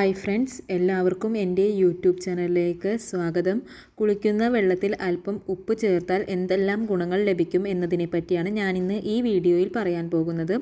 Hi friends എല്ലാവർക്കും എന്റെ YouTube ചാനലിലേക്ക് സ്വാഗതം. കുളിക്കുന്ന വെള്ളത്തിൽ അല്പം ഉപ്പ് ചേർത്താൽ എന്തെല്ലാം ഗുണങ്ങൾ ലഭിക്കും എന്നതിനെ പറ്റിയാണ് ഞാനിന്ന് ഈ വീഡിയോയിൽ പറയാൻ പോകുന്നത്.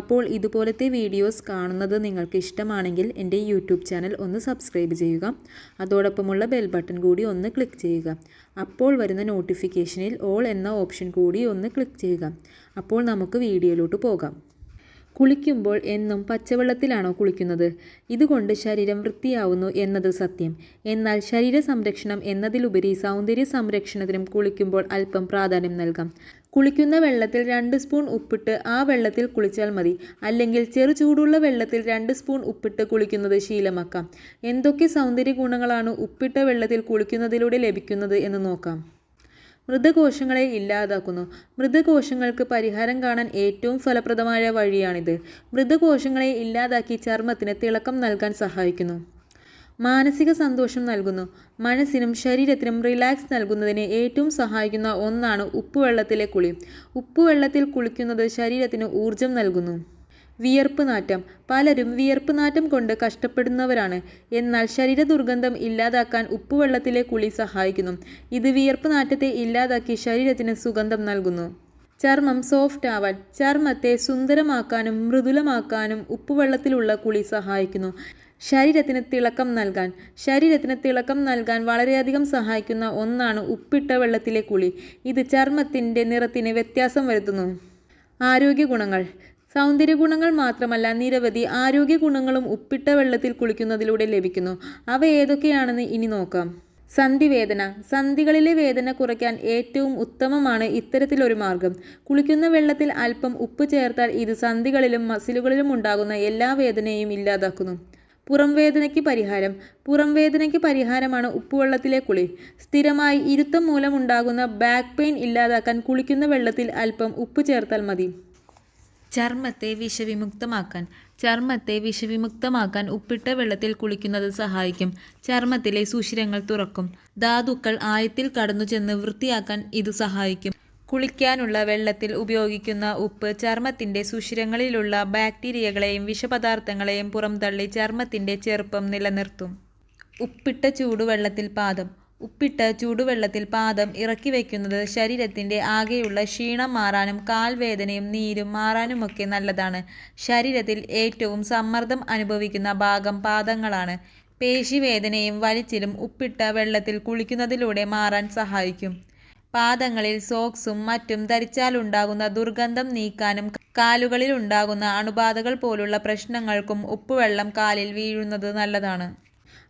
അപ്പോൾ ഇതുപോലത്തെ വീഡിയോസ് കാണുന്നത് നിങ്ങൾക്ക് ഇഷ്ടമാണെങ്കിൽ എന്റെ യൂട്യൂബ് ചാനൽ ഒന്ന് സബ്സ്ക്രൈബ് ചെയ്യുക. അതോടൊപ്പമുള്ള ബെൽ ബട്ടൺ കൂടി ഒന്ന് ക്ലിക്ക് ചെയ്യുക. അപ്പോൾ വരുന്ന നോട്ടിഫിക്കേഷനിൽ ഓൾ എന്ന ഓപ്ഷൻ കൂടി ഒന്ന് ക്ലിക്ക് ചെയ്യുക. അപ്പോൾ നമുക്ക് വീഡിയോയിലോട്ട് പോകാം. കുളിക്കുമ്പോൾ എന്നും പച്ചവെള്ളത്തിലാണോ കുളിക്കുന്നത്? ഇതുകൊണ്ട് ശരീരം വൃത്തിയാവുന്നു എന്നത് സത്യം. എന്നാൽ ശരീര സംരക്ഷണം എന്നതിലുപരി സൗന്ദര്യ സംരക്ഷണത്തിനും കുളിക്കുമ്പോൾ അല്പം പ്രാധാന്യം നൽകാം. കുളിക്കുന്ന വെള്ളത്തിൽ രണ്ട് സ്പൂൺ ഉപ്പിട്ട് ആ വെള്ളത്തിൽ കുളിച്ചാൽ മതി. അല്ലെങ്കിൽ ചെറു ചൂടുള്ള വെള്ളത്തിൽ രണ്ട് സ്പൂൺ ഉപ്പിട്ട് കുളിക്കുന്നത് ശീലമാക്കാം. എന്തൊക്കെ സൗന്ദര്യ ഗുണങ്ങളാണ് ഉപ്പിട്ട വെള്ളത്തിൽ കുളിക്കുന്നതിലൂടെ ലഭിക്കുന്നത് എന്ന് നോക്കാം. മൃതകോശങ്ങളെ ഇല്ലാതാക്കുന്നു. മൃതകോശങ്ങൾക്ക് പരിഹാരം കാണാൻ ഏറ്റവും ഫലപ്രദമായ വഴിയാണിത്. മൃതകോശങ്ങളെ ഇല്ലാതാക്കി ചർമ്മത്തിന് തിളക്കം നൽകാൻ സഹായിക്കുന്നു. മാനസിക സന്തോഷം നൽകുന്നു. മനസ്സിനും ശരീരത്തിനും റിലാക്സ് നൽകുന്നതിന് ഏറ്റവും സഹായിക്കുന്ന ഒന്നാണ് ഉപ്പുവെള്ളത്തിലെ കുളി. ഉപ്പുവെള്ളത്തിൽ കുളിക്കുന്നത് ശരീരത്തിന് ഊർജം നൽകുന്നു. വിയർപ്പ് നാറ്റം. പലരും വിയർപ്പ് നാറ്റം കൊണ്ട് കഷ്ടപ്പെടുന്നവരാണ്. എന്നാൽ ശരീര ദുർഗന്ധം ഇല്ലാതാക്കാൻ ഉപ്പുവെള്ളത്തിലെ കുളി സഹായിക്കുന്നു. ഇത് വിയർപ്പ് നാറ്റത്തെ ഇല്ലാതാക്കി ശരീരത്തിന് സുഗന്ധം നൽകുന്നു. ചർമ്മം സോഫ്റ്റ് ആവാൻ ചർമ്മത്തെ സുന്ദരമാക്കാനും മൃദുലമാക്കാനും ഉപ്പുവെള്ളത്തിലുള്ള കുളി സഹായിക്കുന്നു. ശരീരത്തിന് തിളക്കം നൽകാൻ ശരീരത്തിന് തിളക്കം നൽകാൻ വളരെയധികം സഹായിക്കുന്ന ഒന്നാണ് ഉപ്പിട്ട വെള്ളത്തിലെ കുളി. ഇത് ചർമ്മത്തിന്റെ നിറത്തിന് വ്യത്യാസം വരുത്തുന്നു. ആരോഗ്യ ഗുണങ്ങൾ. സൗന്ദര്യ ഗുണങ്ങൾ മാത്രമല്ല നിരവധി ആരോഗ്യ ഗുണങ്ങളും ഉപ്പിട്ട വെള്ളത്തിൽ കുളിക്കുന്നതിലൂടെ ലഭിക്കുന്നു. അവ ഏതൊക്കെയാണെന്ന് ഇനി നോക്കാം. സന്ധിവേദന സന്ധികളിലെ വേദന കുറയ്ക്കാൻ ഏറ്റവും ഉത്തമമാണ് ഇത്തരത്തിലൊരു മാർഗം. കുളിക്കുന്ന വെള്ളത്തിൽ അല്പം ഉപ്പ് ചേർത്താൽ ഇത് സന്ധികളിലും മസിലുകളിലും ഉണ്ടാകുന്ന എല്ലാ വേദനയും ഇല്ലാതാക്കുന്നു. പുറം വേദനയ്ക്ക് പരിഹാരം. പുറം വേദനയ്ക്ക് പരിഹാരമാണ് ഉപ്പുവെള്ളത്തിലെ കുളി. സ്ഥിരമായി ഇരുത്തം മൂലമുണ്ടാകുന്ന ബാക്ക് പെയിൻ ഇല്ലാതാക്കാൻ കുളിക്കുന്ന വെള്ളത്തിൽ അല്പം ഉപ്പ് ചേർത്താൽ മതി. ചർമ്മത്തെ വിഷവിമുക്തമാക്കാൻ ചർമ്മത്തെ വിഷവിമുക്തമാക്കാൻ ഉപ്പിട്ട വെള്ളത്തിൽ കുളിക്കുന്നത് സഹായിക്കും. ചർമ്മത്തിലെ സുഷിരങ്ങൾ തുറക്കും. ധാതുക്കൾ ആയത്തിൽ കടന്നു ചെന്ന് വൃത്തിയാക്കാൻ ഇത് സഹായിക്കും. കുളിക്കാനുള്ള വെള്ളത്തിൽ ഉപയോഗിക്കുന്ന ഉപ്പ് ചർമ്മത്തിന്റെ സുഷിരങ്ങളിലുള്ള ബാക്ടീരിയകളെയും വിഷപദാർത്ഥങ്ങളെയും പുറംതള്ളി ചർമ്മത്തിന്റെ ചെറുപ്പം നിലനിർത്തും. ഉപ്പിട്ട ചൂടുവെള്ളത്തിൽ പാദം ഉപ്പിട്ട ചൂടുവെള്ളത്തിൽ പാദം ഇറക്കി വയ്ക്കുന്നത് ശരീരത്തിന്റെ ആകെയുള്ള ക്ഷീണം മാറാനും കാൽവേദനയും നീരും മാറാനുമൊക്കെ നല്ലതാണ്. ശരീരത്തിൽ ഏറ്റവും സമ്മർദ്ദം അനുഭവിക്കുന്ന ഭാഗം പാദങ്ങളാണ്. പേശിവേദനയും വലിച്ചിലും ഉപ്പിട്ട വെള്ളത്തിൽ കുളിക്കുന്നതിലൂടെ മാറാൻ സഹായിക്കും. പാദങ്ങളിൽ സോക്സും മറ്റും ധരിച്ചാലുണ്ടാകുന്ന ദുർഗന്ധം നീക്കാനും കാലുകളിൽ ഉണ്ടാകുന്ന അണുബാധകൾ പോലുള്ള പ്രശ്നങ്ങൾക്കും ഉപ്പുവെള്ളം കാലിൽ വീഴുന്നത് നല്ലതാണ്.